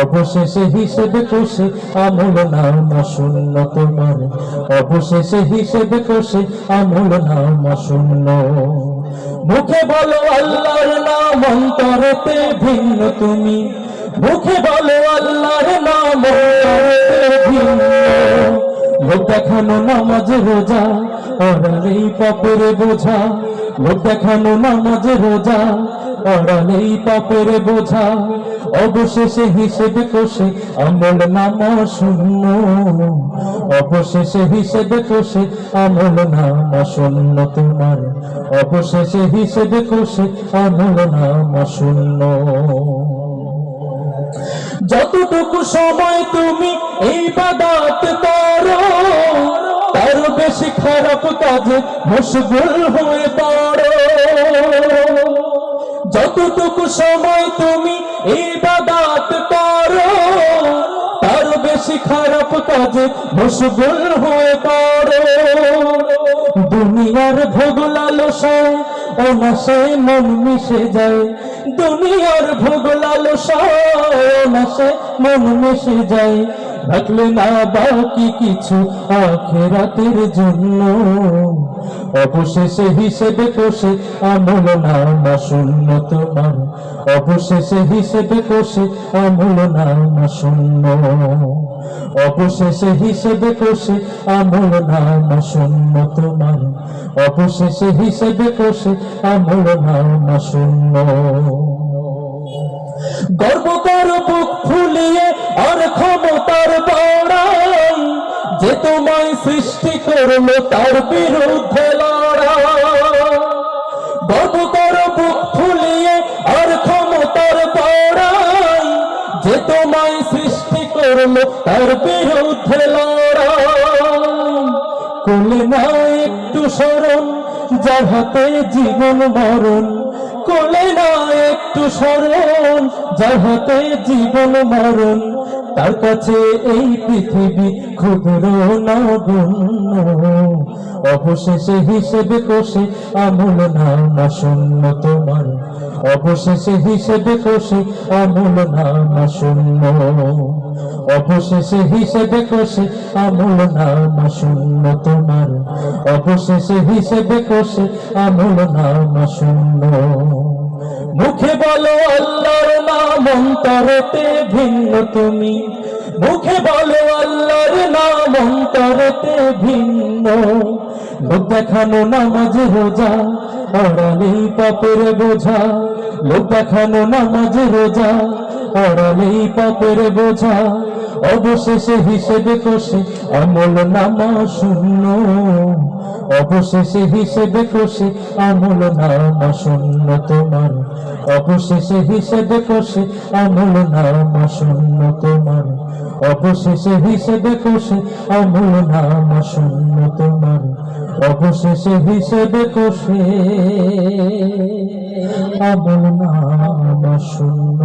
অবশেষে হিসেবে কষে আমল নামা শূন্য তোমার। অবশেষে হিসেবে কষে আমল নামা শূন্য মুখে বলো আল্লাহর নাম, অন্তরেতে ভিন্ন তুমি। মুখে বলো আল্লাহর নাম ভিন্ন। দেখানো নামাজ, রোজা অরালেই পাপের বোঝা। দেখানো নামাজ রোজা অরালেই পাপের বোঝা। অবশেষে হিসেবে কষে আমল নামা শূন্য। অবশেষে হিসেবে কষে আমল নামা শূন্য তোমার। অবশেষে হিসেবে কষে আমল নামা শূন্য। যতটুকু সময় তুমি এই বাদাত করো তার বেশি খারাপ কাজে মশগুল হয়ে পড়ো যতটুকু সময় তুমি এই বাদাত করো, তার বেশি খারাপ কাজে মশগুল হয়ে পড়ো দুনিয়ার ভোগ লালসায় অনাশায় মন মিশে যায়। দুনিয়ার ভোগ লালসায় অনাশায় মন মিশে যায়। রাখলে না বাকি কিছু আখেরাতের জন্য। অবশেষে হিসেবে কষে আমল নামা শূন্য তোমার। অবশেষে হিসেবে কষে আমল নামা শূন্য। অবশেষে হিসেবে কষে আমল নামা শূন্য তোমার। অবশেষে হিসেবে কষে আমল নামা শূন্য। গর্ব কর ফুলিয়ে যে তোমায় সৃষ্টি করল তার বিরুদ্ধে বুক সৃষ্টি তার বিরুদ্ধে কোলে না একটু স্মরণ যার হাতে জীবন মরণ। কোলে না একটু স্মরণ যার হাতে জীবন মরণ। তার কাছে এই পৃথিবী ক্ষুদ্র নগণ্য অবশেষে হিসেবে কষে আমল নামা শূন্য তোমার। অবশেষে হিসেবে কষে আমল নামা শূন্য অবশেষে হিসেবে কষে আমল নামা শূন্য তোমার। অবশেষে হিসেবে কষে আমল নামা শূন্য মুখে বলো আল্লাহর নাম, অন্তরেতে ভিন্ন তুমি। মুখে বলো আল্লাহর নাম, অন্তরেতে ভিন্ন। লোক দেখানো নামাজ রোজা অড়ালেই পাপের বোঝা। লোক দেখানো নামাজ রোজা অড়ালেই পাপের বোঝা। অবশেষে হিসেবে কষে আমল নামা শূন্য। অবশেষে হিসেবে কষে আমল নামা শূন্য তোমার। অবশেষে হিসেবে কষে আমল নামা শূন্য তোমার। অবশেষে হিসেবে কষে আমল নামা শূন্য তোমার। অবশেষে হিসেবে কষে আমল নামা শূন্য।